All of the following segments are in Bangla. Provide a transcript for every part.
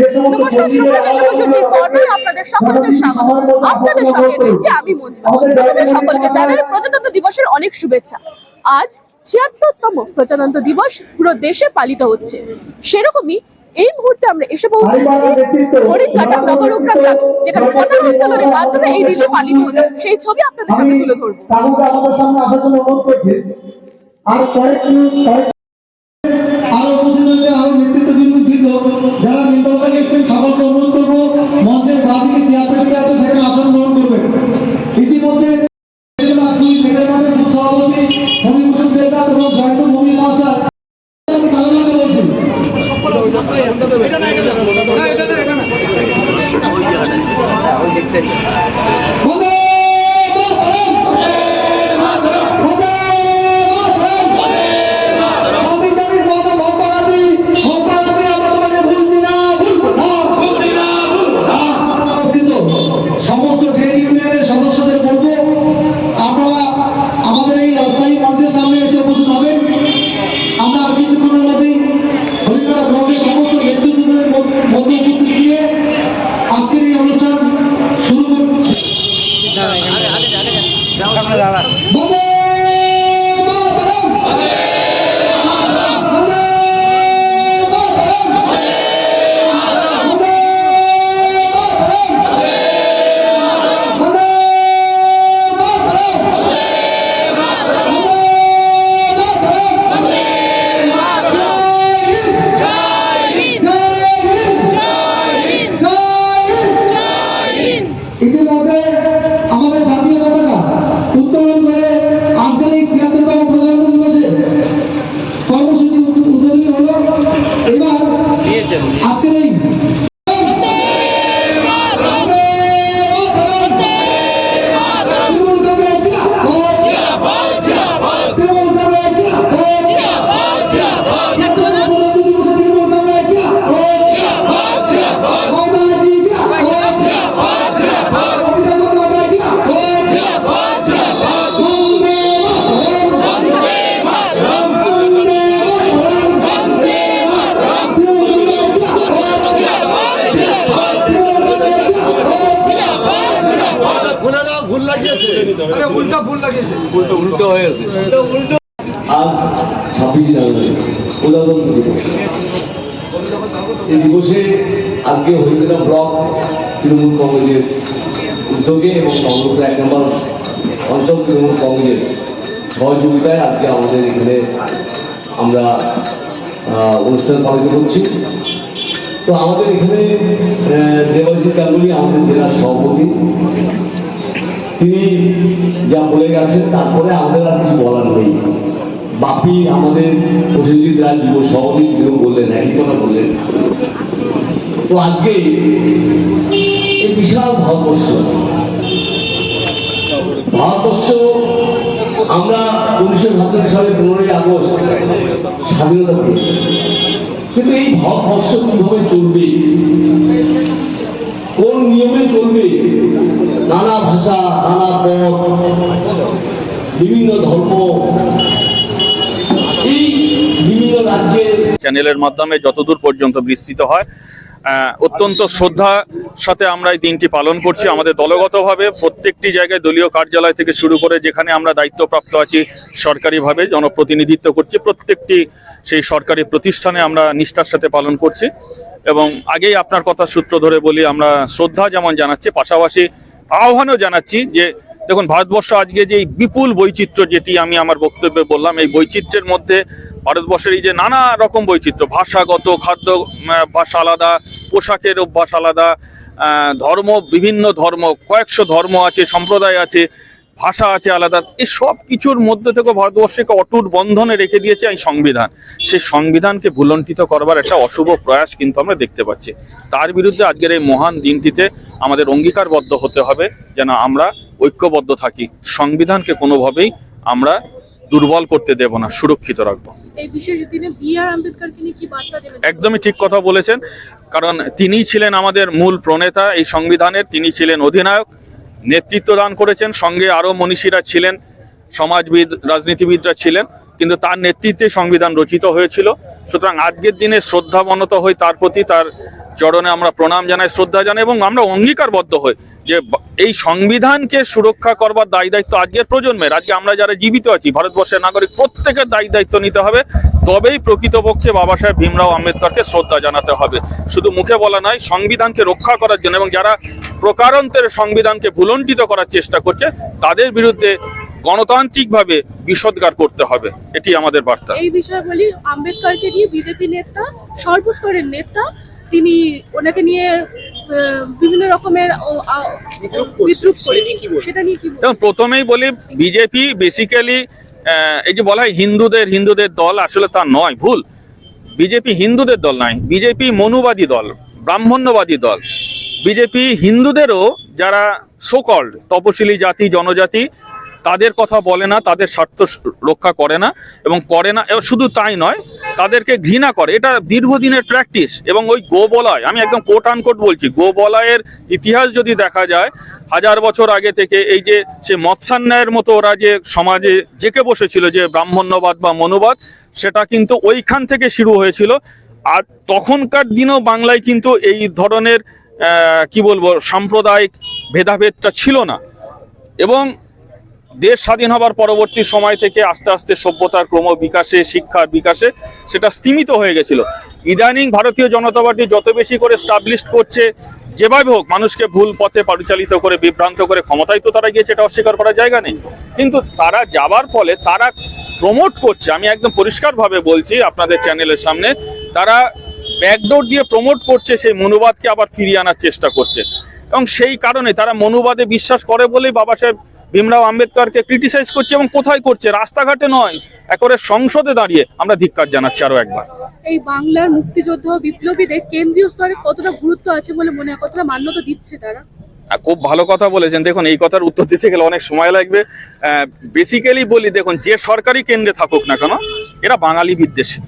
নমস্কার সুপ্রিয় দেশবাসীর পর্দায় আপনাদের সকলকে স্বাগত। আপনাদের সঙ্গে রয়েছে আমি মঞ্জু প্রথমে সকলকে জানাই প্রজাতন্ত্র দিবসের অনেক শুভেচ্ছা। আজ ছিয়াত্তরতম প্রজাতন্ত্র দিবস পুরো দেশে পালিত হচ্ছে। সেরকমই এই মুহূর্তে আমরা এসে পৌঁছেছি হরিণঘাটা নগর উগ্রাগ্রাম যেখানে পতাকা উত্তোলনের মাধ্যমে এই দিনটি পালিত হচ্ছে সেই ছবি আপনাদের সামনে তুলে ধরবো। আর কয়েক আরও হয়েছে আরও যারা নির্দলতা এসেছেন সকলকে অনুরোধ করব মঞ্চের বাদিকে চেয়ার আছে সেখানে আসন গ্রহণ করবেন ইতিমধ্যে আপনি বুথ সভাপতি ফণীভূষণ দেবনাথ এবং জয়ন্ত ভূমি মহাশয় কালো বলছি Bang Gue উল্টা ভুল লাগিয়েছে। উল্টো উল্টো হয়েছে আজ ছাব্বিশে জানুয়ারি প্রজাতন্ত্র দিবস। এই দিবসে আজকে হরিদ্রা ব্লক তৃণমূল কংগ্রেসের উদ্যোগে এবং কংগ্রেসের এক নম্বর অঞ্চল তৃণমূল কংগ্রেসের সহযোগিতায় আজকে আমাদের এখানে আমরা আহ, অনুষ্ঠান পালিত করছি। তো আমাদের এখানে আহ, দেবাশিস গাঙ্গুলি আমাদের জেলার সভাপতি। তিনি যা বলে গেছেন, তারপরে আমাদের আর কিছু বলার নেই। বাপি আমাদের প্রসেনজিৎ রায় যুব সভাপতি বললেন, একই কথা বললেন। তো আজকে এই বিশাল ভারতবর্ষ ভারতবর্ষ আমরা উনিশশো সাতচল্লিশ সালে পনেরোই আগস্ট স্বাধীনতা পেয়েছি কিন্তু এই ভারতবর্ষ কীভাবে চলবে? কোন নিয়মে চলবে? নানা ভাষা চ্যানেলের মাধ্যমে যতদূর পর্যন্ত বিস্তৃত হয় অত্যন্ত শ্রদ্ধা সাথে আমরা এই দিনটি পালন করছি। আমাদের দলগতভাবে প্রত্যেকটি জায়গায় দলীয় কার্যালয় থেকে শুরু করে যেখানে আমরা দায়িত্বপ্রাপ্ত আছি, সরকারিভাবে জনপ্রতিনিধিত্ব করছি। প্রত্যেকটি সেই সরকারি প্রতিষ্ঠানে আমরা নিষ্ঠার সাথে পালন করছি এবং আগেই আপনার কথা সূত্র ধরে বলি, আমরা শ্রদ্ধা যেমন জানাচ্ছি, পাশাপাশি আহ্বানও জানাচ্ছি যে দেখুন, ভারতবর্ষ আজকে যে বিপুল বৈচিত্র্য যেটি আমি আমার বক্তব্যে বললাম, এই বৈচিত্র্যের মধ্যে ভারতবর্ষের এই যে নানা রকম বৈচিত্র্য, ভাষাগত, খাদ্য ভাষা আলাদা, পোশাকের অভ্যাস আলাদা ধর্ম, বিভিন্ন ধর্ম, কয়েকশো ধর্ম আছে, সম্প্রদায় আছে, ভাষা আছে আলাদা, এই সব কিছুর মধ্যে থেকে ভারতবর্ষকে অটুট বন্ধনে রেখে দিয়েছে এই সংবিধান। সেই সংবিধানকে ভুলণ্ঠিত করবার একটা অশুভ প্রয়াস কিন্তু আমরা দেখতে পাচ্ছি। তার বিরুদ্ধে আজকের এই মহান দিনটিতে আমাদের অঙ্গীকারবদ্ধ হতে হবে, যেন আমরা ঐক্যবদ্ধ থাকি সংবিধানকে কোনোভাবেই আমরা দুর্বল করতে দেব না সুরক্ষিত রাখব। একদমই ঠিক কথা বলেছেন কারণ তিনি ছিলেন আমাদের মূল প্রণেতা এই সংবিধানের তিনি ছিলেন অধিনায়ক নেতৃত্ব দান করেছেন সঙ্গে আরও মনীষীরা ছিলেন সমাজবিদ রাজনীতিবিদরা ছিলেন। কিন্তু তার নেতৃত্বে সংবিধান রচিত হয়েছিল। সুতরাং আজকের দিনে শ্রদ্ধাবনত হই তার প্রতি, তার চরণে আমরা প্রণাম জানাই, শ্রদ্ধা জানাই এবং আমরা অঙ্গীকারবদ্ধ হই যে এই সংবিধানকে সুরক্ষা করবার দায়ী দায়িত্ব আজকের প্রজন্মের। আজকে আমরা যারা জীবিত আছি, ভারতবর্ষের নাগরিক, প্রত্যেকের দায়ী দায়িত্ব নিতে হবে। তবেই প্রকৃতপক্ষে বাবা সাহেব ভীমরাও আম্বেদকরকে শ্রদ্ধা জানাতে হবে। শুধু মুখে বলা নয়, সংবিধানকে রক্ষা করার জন্য এবং যারা প্রকারান্তরে সংবিধানকে ভুলণ্ঠিত করার চেষ্টা করছে, তাদের বিরুদ্ধে গণতান্ত্রিকভাবে বিষোদ্গার করতে হবে। এটি আমাদের বার্তা। এই বিষয়ে বলি আম্বেদকরকে নিয়ে বিজেপি নেতা সর্বস্তরের নেতা তিনি ওনাকে নিয়ে বিভিন্ন রকমের বিদ্রুপ সেটা নিয়ে কি প্রথমেই বলি বিজেপি বেসিক্যালি এই যে বলা হয় হিন্দুদের হিন্দুদের দল আসলে তা নয় ভুল। বিজেপি হিন্দুদের দল নয় বিজেপি মনুবাদী দল ব্রাহ্মণ্যবাদী দল। বিজেপি হিন্দুদেরও যারা সোকল্ড তপশিলি জাতি জনজাতি তাদের কথা বলে না, তাদের স্বার্থ রক্ষা করে না এবং করে না শুধু তাই নয়, তাদেরকে ঘৃণা করে। এটা দীর্ঘদিনের প্র্যাকটিস এবং ওই গো গোবলয়, আমি একদম কোট আনকোট বলছি গো গোবলয়ের ইতিহাস যদি দেখা যায়, হাজার বছর আগে থেকে এই যে, সে মৎস্যান্যায়ের মতো ওরা যে সমাজে জেকে বসেছিল, যে ব্রাহ্মণ্যবাদ বা মনুবাদ, সেটা কিন্তু ওইখান থেকে শুরু হয়েছিল। আর তখনকার দিনেও বাংলায় কিন্তু এই ধরনের কি বলব, সাম্প্রদায়িক ভেদাভেদটা ছিল না। এবং দেশ স্বাধীন হবার পরবর্তী সময় থেকে আস্তে আস্তে সভ্যতার ক্রম বিকাশে, শিক্ষার বিকাশে সেটা স্তীমিত হয়ে গেছিল। ইদানিং ভারতীয় জনতা পার্টি যত বেশি করে স্টাবলিশ করছে, যেভাবে হোক মানুষকে ভুল পথে পরিচালিত করে, বিভ্রান্ত করে ক্ষমতায় তো তারা গিয়েছে, এটা অস্বীকার করার জায়গা নেই। কিন্তু তারা যাবার ফলে তারা প্রমোট করছে, আমি একদম পরিষ্কারভাবে বলছি আপনাদের চ্যানেলের সামনে, তারা ব্যাকডোর দিয়ে প্রমোট করছে, সেই মনুবাদকে আবার ফিরিয়ে আনার চেষ্টা করছে। এবং সেই কারণে তারা মনুবাদে বিশ্বাস করে বলেই বাবা সাহেব ভীমরাও আম্বেদকরকে ক্রিটিসাইজ করছে এবং কোথায় করছে? রাস্তাঘাটে নয় একবারে সংসদে দাঁড়িয়ে আমরা ধিক্কার জানাচ্ছি আরও একবার। এই বাংলার মুক্তিযোদ্ধা বিপ্লবীদের কেন্দ্রীয় স্তরে কতটা গুরুত্ব আছে বলে মনে হয়? কতটা মান্যতা দিচ্ছে তারা? খুব ভালো কথা বলেছেন। দেখুন এই কথার উত্তর দিতে গেলে অনেক সময় লাগবে। বেসিক্যালি বলি দেখুন যে সরকারি কেন্দ্রে থাকুক না কেন এরা বাঙালি বিদ্বেষী।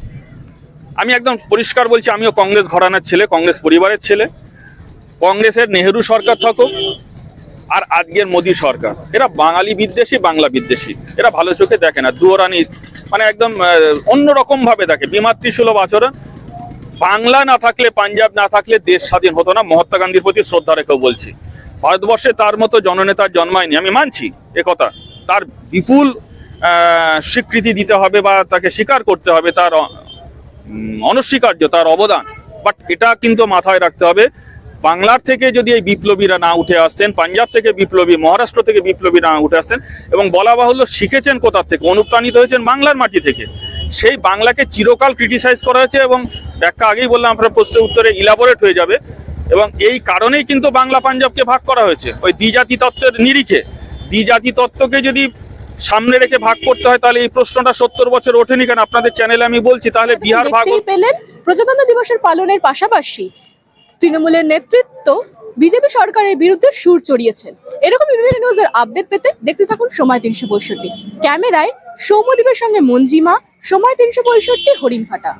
আমি একদম পরিষ্কার বলছি আমিও কংগ্রেস ঘরানার ছেলে কংগ্রেস পরিবারের ছেলে। কংগ্রেসের নেহেরু সরকার থাকুক আর আজকের মোদী সরকার। এরা বাঙালি বিদ্বেষী, বাংলা বিদ্বেষী। এরা ভালো চোখে দেখে না। দুয়ারানি মানে একদম অন্যরকম ভাবে দেখে। বিমাতৃসুলভ আচরণ। বাংলা না থাকলে, পাঞ্জাব না থাকলে দেশ স্বাধীন হতো না। মহাত্মা গান্ধীর প্রতি শ্রদ্ধা রেখেও বলছি। ভারতবর্ষে তার মতো জননেতার জন্মায়নি। আমি মানছি এ কথা। তার বিপুল স্বীকৃতি দিতে হবে বা তাকে স্বীকার করতে হবে, তার অনস্বীকার্য, তার অবদান। বাট এটা কিন্তু মাথায় রাখতে হবে বাংলার থেকে যদি এই বিপ্লবীরা না উঠে আসতেন পাঞ্জাব থেকে বিপ্লবী মহারাষ্ট্র থেকে বিপ্লবী না উঠে আসতেন এবং বলা বাহুল্য শিখেছেন কোথার থেকে অনুপ্রাণিত হয়েছেন বাংলার মাটি থেকে সেই বাংলাকে চিরকাল ক্রিটিসাইজ করা হয়েছে এবং ব্যাখ্যা আগেই বললাম আপনার প্রশ্নের উত্তরে ইলাবোরেট হয়ে যাবে এবং এই কারণেই কিন্তু বাংলা পাঞ্জাবকে ভাগ করা হয়েছে। ওই দ্বিজাতি তত্ত্বের নিরিখে দ্বিজাতি তত্ত্বকে যদি সামনে রেখে ভাগ করতে হয় তাহলে এই প্রশ্নটা সত্তর বছর ওঠেনি কেন? আপনাদের চ্যানেলে আমি বলছি তাহলে বিহার ভাগ পেলেন প্রজাতন্ত্র দিবসের পালনের পাশাপাশি তৃণমূলের নেতৃত্ব বিজেপি সরকারের বিরুদ্ধে সুর চড়িয়েছেন। এরকম বিভিন্ন নিউজের আপডেট পেতে দেখতে থাকুন সময় তিনশো পঁয়ষট্টি। ক্যামেরায় সৌম্যদীপের সঙ্গে মঞ্জিমা, সময় তিনশো পঁয়ষট্টি হরিণঘাটা